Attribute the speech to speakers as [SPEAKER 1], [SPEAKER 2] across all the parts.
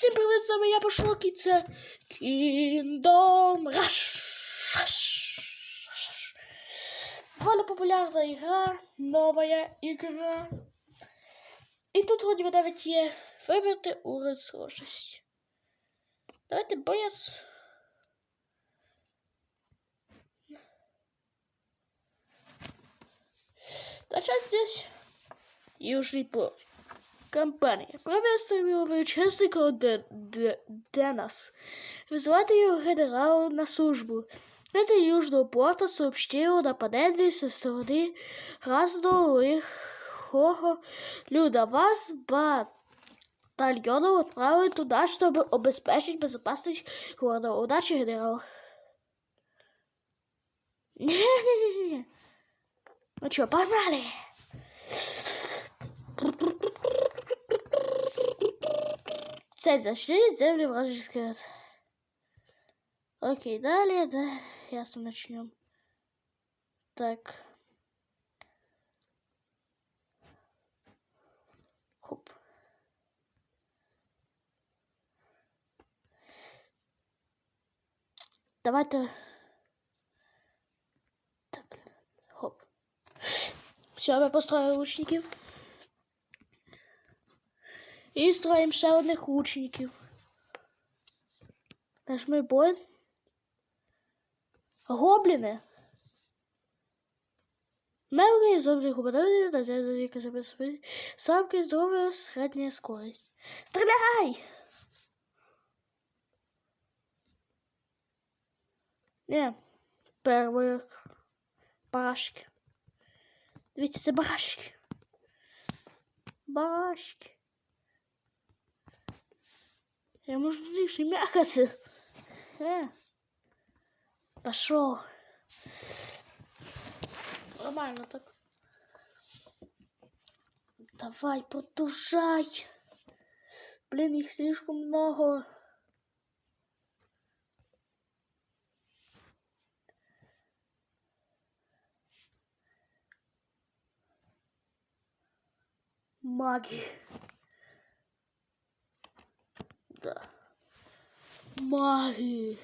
[SPEAKER 1] Всім привіт, з вами я Пашок, і це Kingdom Rush. Довольно популярна ігра, нова ігра. І тут вроді би навіть є вибрати уровень сложності. Давайте бояс. Начать здесь южный путь Компания. Приветствуем его участника Де- Де- Денас. Вызывает ее генерал на службу. Это Южного порта сообщил о нападении со стороны разного лихого люда. Вас батальоном отправили туда, чтобы обеспечить безопасность города. Удачи, генерал. Не-не-не-не. Ну чё, погнали! Цель защитить земли вражеских. Окей, далее, да, ясно, начнем. Так. Хоп. Давайте. Так. Хоп. Все, ми построїли лучників. І строїмо ще одних лучників. Нажми бой. Гобліни. Мелкие зомби губернатори на яка забезпечить слабкість здоров'я середня скорость. Стріляй! Не, перший барашки. Дивіться, це барашки. Барашки. Я можу лишь мякаться. Э. Пошел. Нормально так. Давай, продолжай. Блин, их слишком много. Маги. Да. Маги.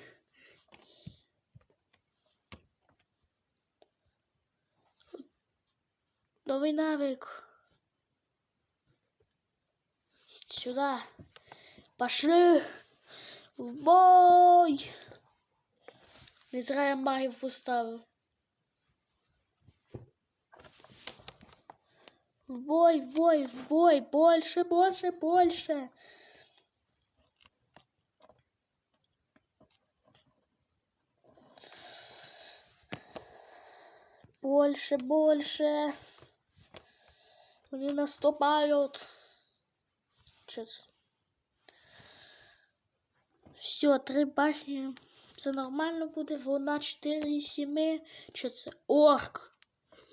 [SPEAKER 1] Новый навык. Сюда. Пошли. В бой. Не зря я магів поставив. В бой, в бой, в бой. Больше, больше, больше. Больше, больше. Они наступают. Сейчас. Все, три башні. Це нормально буде. Вона 4 і 7. Що це? Орк.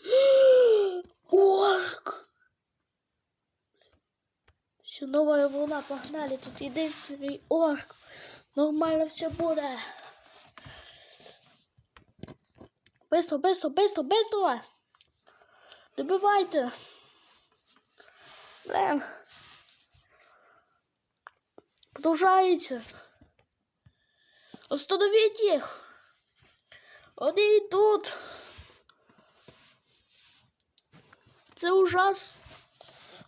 [SPEAKER 1] Орк. Все, новая волна, погнали. Тут единственный орк. Нормально все буде. Быстро, быстро, быстро, быстро! Добивайте! Блин! Продовжається! Остановіть їх! Вони йдуть! Це ужас!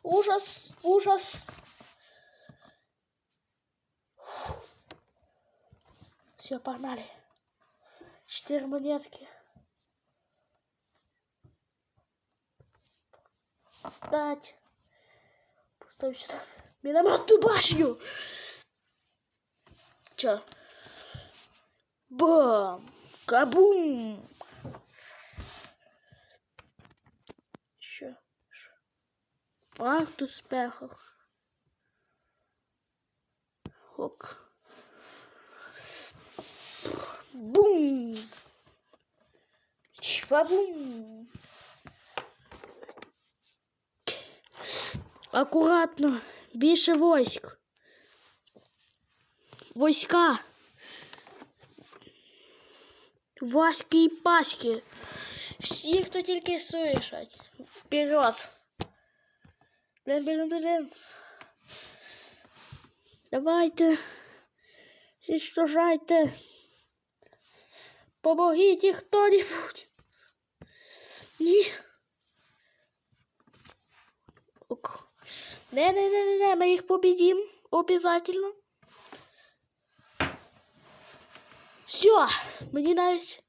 [SPEAKER 1] Ужас! Ужас! Все, погнали! Четыре монетки. Дать. Поставь сюда минометную башню. Чё? Бам! Кабум! Що? Що? Ах, тут спехах. Ок. Бум! Чпабум! Акуратно, більше войск. Войска. Васьки і паськи. Всі, хто тільки слышать. Вперед. Блин, блин, блин. Давайте. Зіштожайте. Помогіть хто-нибудь. Ні. Ок. Не-не-не-не, ми їх победим. Обязательно. Все, мені навіть.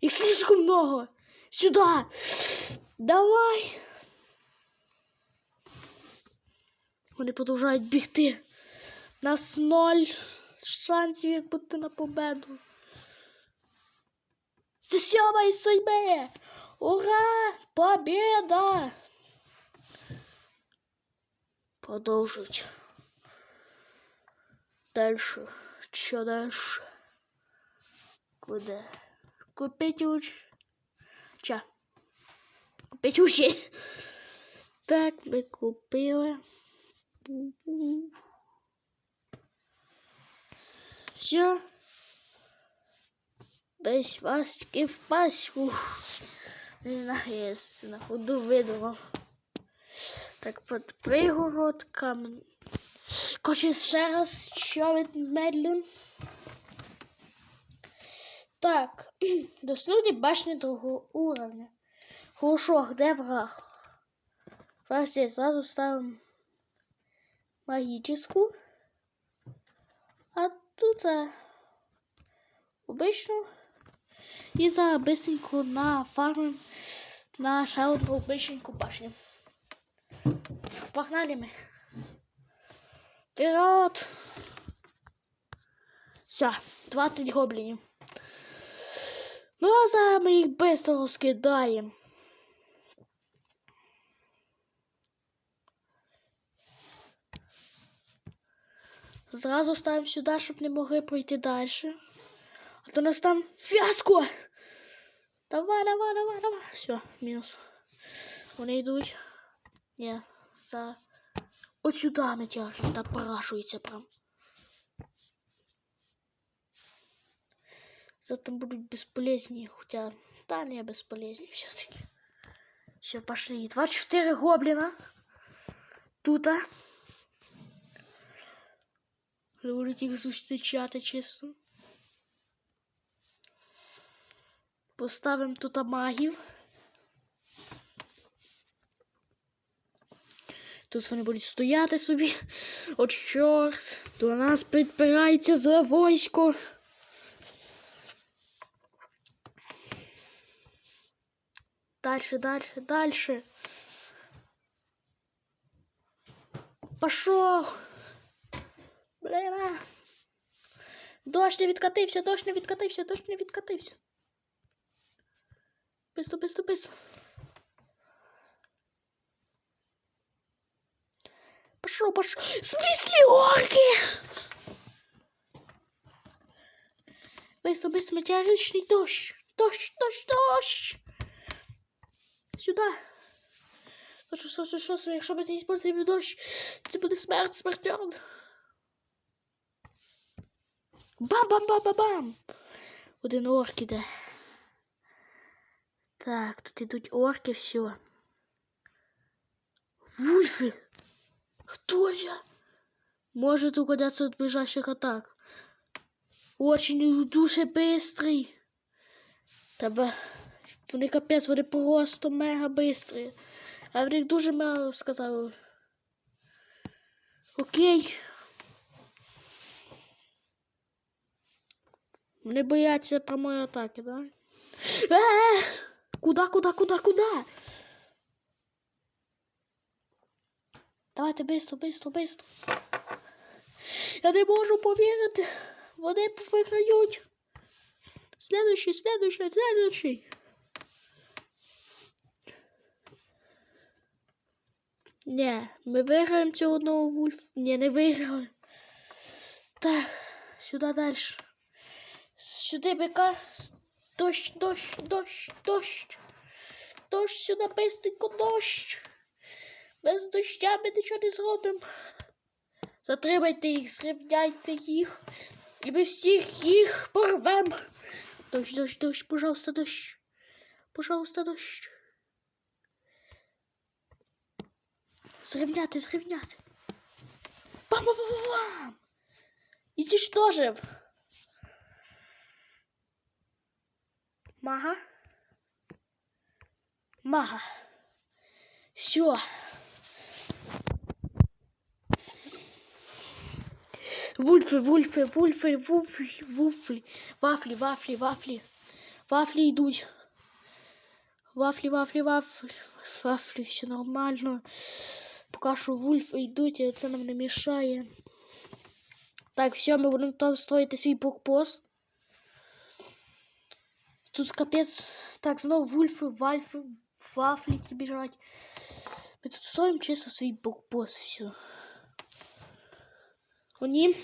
[SPEAKER 1] Їх слишком много. Сюда. Давай. Вони продовжують бігти. Нас ноль шансів, як бути на победу. Це сьома із судьби! Ура! Победа! Продовжують. Дальше. Що дальше? Куди? Купить уч. Ча. Купить учень. Так, ми купили. Все. Без паски в паску. Не знаю, я на ходу видумав. Так, под пригородками. Короче, ще раз, що ми медленно. Так, доснуті башні другого уровня. Хорошо, где враг? Враг здесь сразу ставим магическую. А тут а, обычную. І зараз быстренько нафармим на одну обичненьку башню. Погнали ми. Вперед! Все, 20 гоблінів. Ну, а зараз ми їх швидко розкидаємо. Зразу ставимо сюди, щоб не могли пройти далі. А то у нас там фіаско. Давай, давай, давай, давай. Все, мінус. Вони йдуть. Ні, за. От сюди та парашується прям. За там будуть безполезні, хоча та не безполезні все-таки. Все, пошли. 24 гоблина. Тут. Будуть їх зустрічати чисто. Поставимо тут магів. Тут вони будуть стояти собі. От чорт, до нас підпирається зле войсько. Дальше, дальше, дальше. Пошел. Блін. Дощ не відкатився, дощ не відкатився, дощ не відкатився. Бистро, бистро, бистро. Пошел, пошел. В смысле орки? Быстро, быстро, метеоричный дождь. Дождь, дождь, дождь. Сюда. Що, що, що, що, що, якщо ми не используємо дощ, це буде смерть, смертен. Бам-бам-бам-бам-бам. Один орк іде. Так, тут ідуть орки, все. Вульфи! Кто я? Может угодятся от ближайших атак. Очень дуже быстрый. Тебе. Вони капець, вони просто мега бистрі. А в них дуже мало сказали. Окей. Вони бояться прямої атаки, да? Куда, куда, куда, куда? Давайте бистро, бистро, бистро. Я не можу повірити. Вони виграють. Следующий, следующий, следующий. Ні, ми виграємо цього одного вульф. Ні, не виграли. Так, сюди далі. Сюди бика. Дощ, дощ, дощ, дощ. Дощ сюди бистренько, дощ. Без доща ми нічого не зробимо. Затримайте їх, зрівняйте їх. І ми всіх їх порвемо. Дощ, дощ, дощ, пожалуйста, дощ. Пожалуйста, дощ. Зрівняти, зрівняти. Бам-бам-бам-бам! Уничтожив. Мага. Мага. Все. Вульфи, вульфи, вульфи, вульфи, вуфлі. Вафлі, вафлі, вафлі. Вафлі йдуть. Вафлі, вафлі, вафлі. Вафлі, все нормально. Поки що вульфи йдуть, і це нам не мішає. Так, все, ми будемо там строїти свій блокпост. Тут капець. Так, знову вульфи, вальфи, вафлі ті біжать. Ми тут стоїмо чисто свій блокпост, все. Вони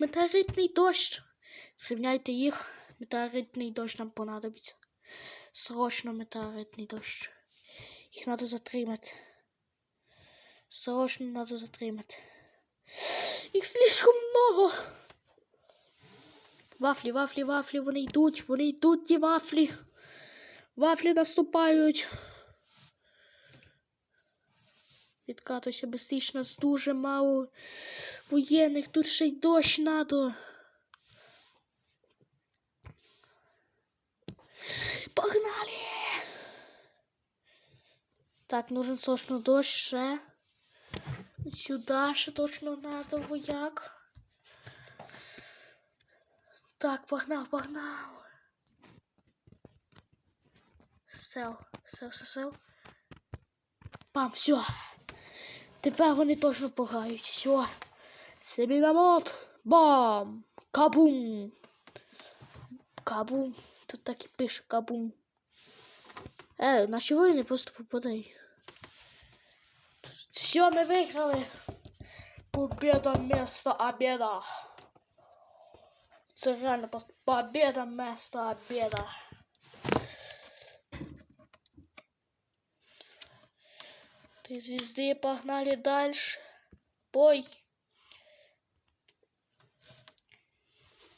[SPEAKER 1] метеоритний дощ. Зрівняйте їх. Метеоритний дощ нам понадобиться. Срочно метеоритний дощ. Їх треба затримати. Срочно треба затримати. Їх слишком много. Вафлі, вафлі, вафлі, вони йдуть, вони йдуть, ті вафлі. Вафлі наступають. Відкатуйся безстічно, нас дуже мало воєнних, тут ще й дощ надо. Погнали! Так, нужен срочно дощ ще. Сюда ще точно надо вояк. Так, погнав, погнав. Сел, сел, сел, сел. Пам, все. Тепер вони точно погають. Все. Це міномет. Бам! Кабум! Кабум. Тут так і пише кабум. Е, наші воїни просто попадають. Все, ми виграли. Победа вместо обеда. Це реально просто победа вместо обеда. Три звезды, погнали дальше. Бой.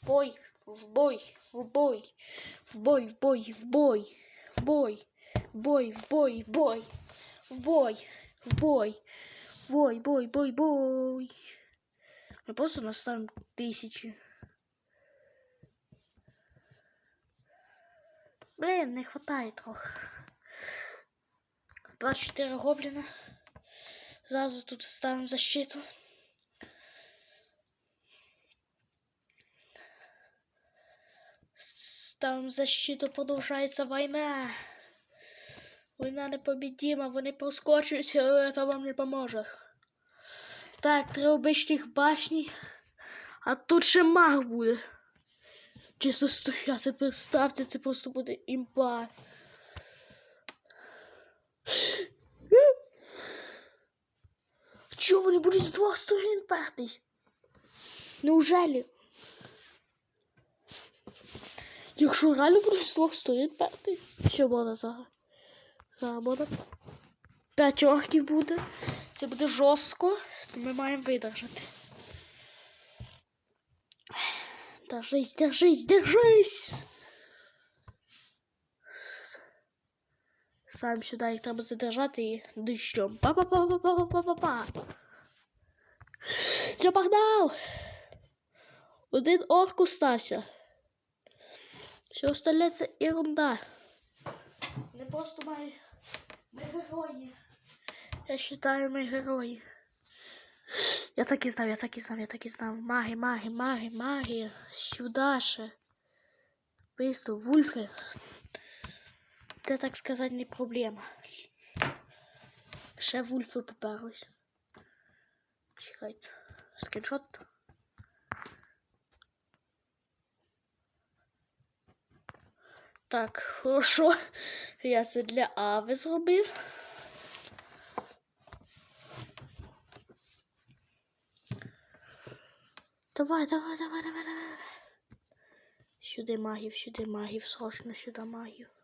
[SPEAKER 1] Бой, в бой, в бой, в бой, в бой, в бой, в бой, в бой, в бой, в бой, в бой, в бой, бой, бой, бой, бой. Мы просто наставим тысячи. Блин, не хватает трохи. 24 гоблина. Зразу тут ставим защиту. Ставим защиту, продовжається війна. Війна непобедима, вони проскочують, але це вам не поможе. Так, три обичних башні. А тут ще маг буде. Чисто стояти, представте, це просто буде імба. Чого вони будуть з двох сторін пертись? Неужели? Якщо реально будуть з двох сторін пертись, що буде зараз? Зараз буде. П'ять орків буде. Це буде жорстко, ми маємо видержати. Держись, держись, держись! Сам сюди їх треба задержати і дощом. Па-па-па-па-па-па-па-па. Все, погнав! Один орк остався. Все остальне це ерунда. Не просто має... Ми герої. Я вважаю, ми герої. Я так і знав, я так і знав, я так і знав. Маги, маги, маги, маги. Сюда ще. Быстро, вульфи. Це, так сказати, не проблема. Ще вульфи поперлись. Чекайте. Скріншот. Так, хорошо. Я це для Ави зробив. Давай, давай, давай, давай, давай. Сюди магів, сюди магів, срочно сюди магів.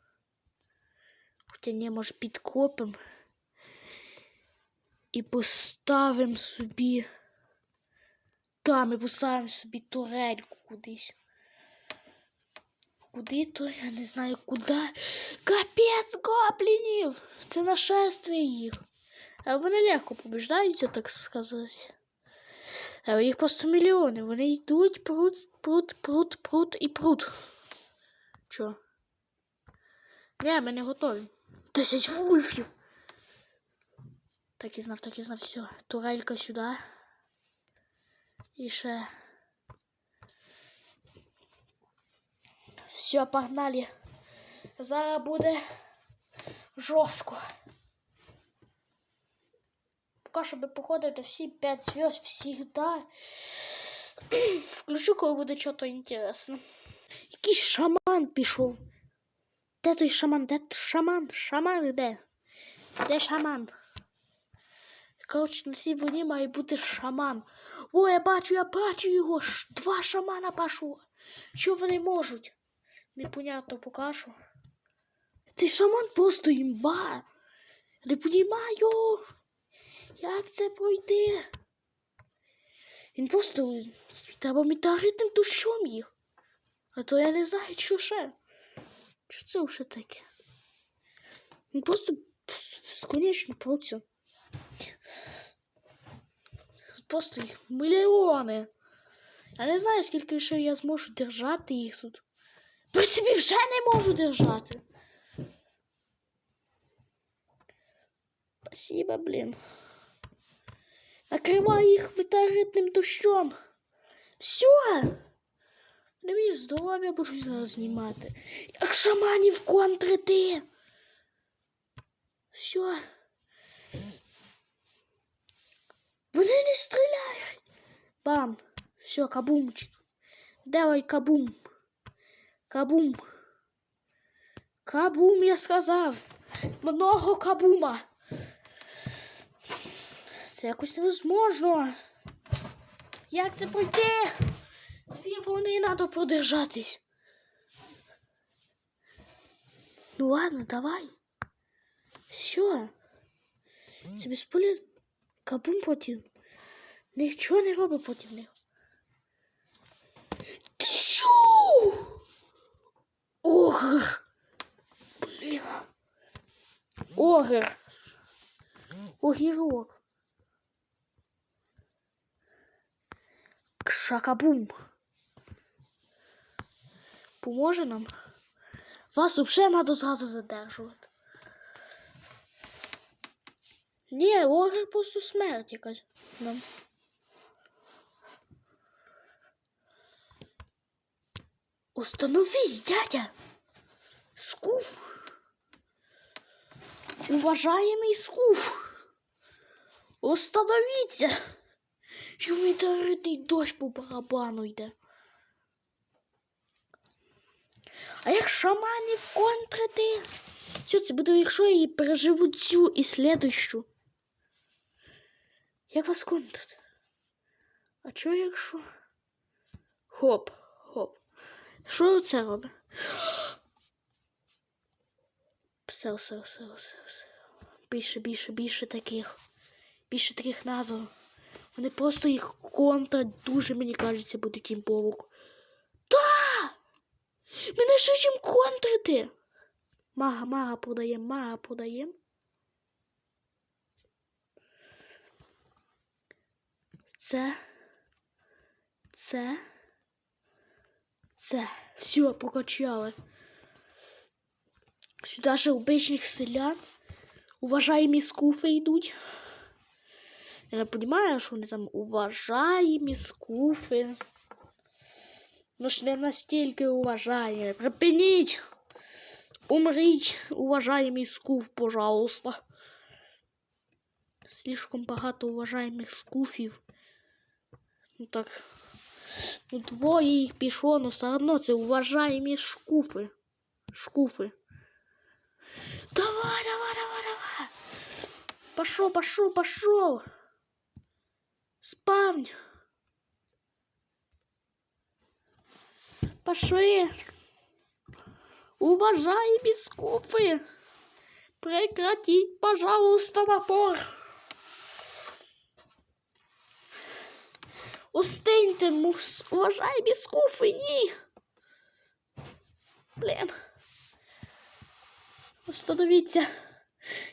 [SPEAKER 1] Хоча не, може, підкопим. І поставимо собі. Та, ми поставимо собі турельку кудись. Куди то? Я не знаю куди. Капець гоблінів! Це нашествие їх. А вони легко побіждаються, так сказати. А їх просто мільйони. Вони йдуть, прут, прут, прут, прут і прут. Чо? Ні, ми не готові. Десять вульфів. Так і знав, так і знав. Все. Турелька сюди. І ще. Все, погнали. Зараз буде жорстко. Поки що би походити всі 5 зв'язд всегда. Включу, коли буде щось інтересне. Якийсь шаман пішов. Де той шаман? Де шаман? Шаман де? Де шаман? Коротше, на цій війні має бути шаман. О, я бачу, я бачу його. Два шамана пішло. Що вони можуть? Непонятно покажу. Ти шаман просто імба. Не понімаю. Як це пройти? Він просто треба метеоритним дощом їх. А то я не знаю, що ще. Що це вже таке? Він просто безконечно проться. Просто їх мільйони. Я не знаю, скільки ще я зможу держати їх тут. В принципі, вже не можу держати. Спасибо, блін. Накривай їх метеоритним дощом. Все. Не мені здоров'я будуть зараз знімати. Як шаманів контрити. Все. Вони не стріляють. Бам. Все, кабумчик. Давай кабум. Кабум. Кабум, я сказав. Много кабума. Це якось невозможно. Як це пройти? Дві вони треба продержатись. Ну ладно, давай. Все. Це безполезно. Кабум проти. Нічого не робить проти них. Огр! Блін. Огр. Огірок. Шакабум. Поможе нам? Вас взагалі треба зразу задержувати. Ні, огр просто смерть якась нам. Установись, дядя! Скуф! Уважаемый Скуф! Остановіться! Що метеоритний дощ по барабану йде. А як шаманів контрити? Що це буде, якщо я переживу цю і слідущу? Як вас контрити? А що якщо? Хоп, хоп. Що це робить? Все, все, все, все, все. Більше, більше, більше таких. Більше таких назв. Вони просто їх контрать дуже, мені кажеться, будуть імповок. Та! Мене ще чим контрити. Мага, мага продаєм, мага продаєм. Це. Це. Це. Все, покачали. Сюди ще обичних селян. Уважаємі скуфи йдуть. Я не розумію, що вони там уважаємі скуфи. Ну ж не настільки уважаємі. Припиніть! Умріть, уважаємий скуф, пожалуйста. Слишком багато уважаємих скуфів. Ну так. Ну двоє їх пішло, но все одно це уважаємі шкуфи. Шкуфи. Давай, давай, давай, давай. Пошел, пошел, пошел. Спавнь. Пошли. Уважаемые скуфы. Прекратить, пожалуйста, напор. Устиньте, мус, уважаемые скуфы, ні. Блін. Остановіться.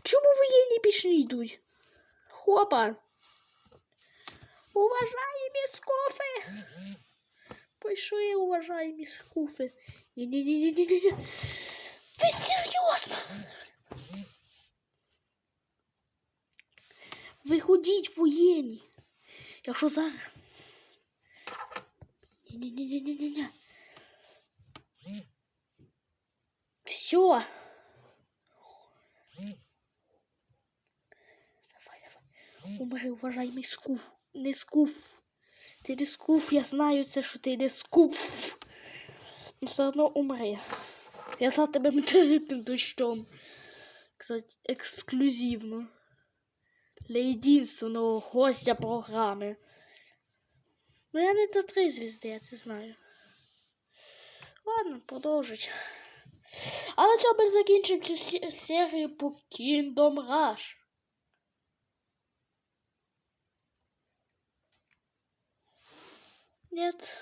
[SPEAKER 1] Чому воєнні більше не йдуть? Хопа. Уважаемі скуфи! Уважаемі скуфи. Ні-ні-ні-ні-ні-ні. Ви серйозно? Виходіть воєнні. Якщо. Ні-ні-ні-ні-ні-ні. Все. Давай, давай. Умри, уважаемый скуф. Не скуф. Ти не я знаю це, що ти не. Ну все одно умри. Я за тебе метеоритним дощом. Кстати, ексклюзивно. Для єдинственного гостя програми. Ну я не до три звізди, я це знаю. Ладно, продовжить. А на цьому ми закінчимо цю серію по Kingdom Rush. Нет.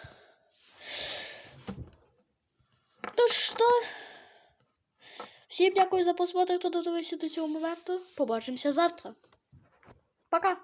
[SPEAKER 1] То що? Всім дякую за просмотр, хто додивився до цього моменту. Побачимося завтра. Пока!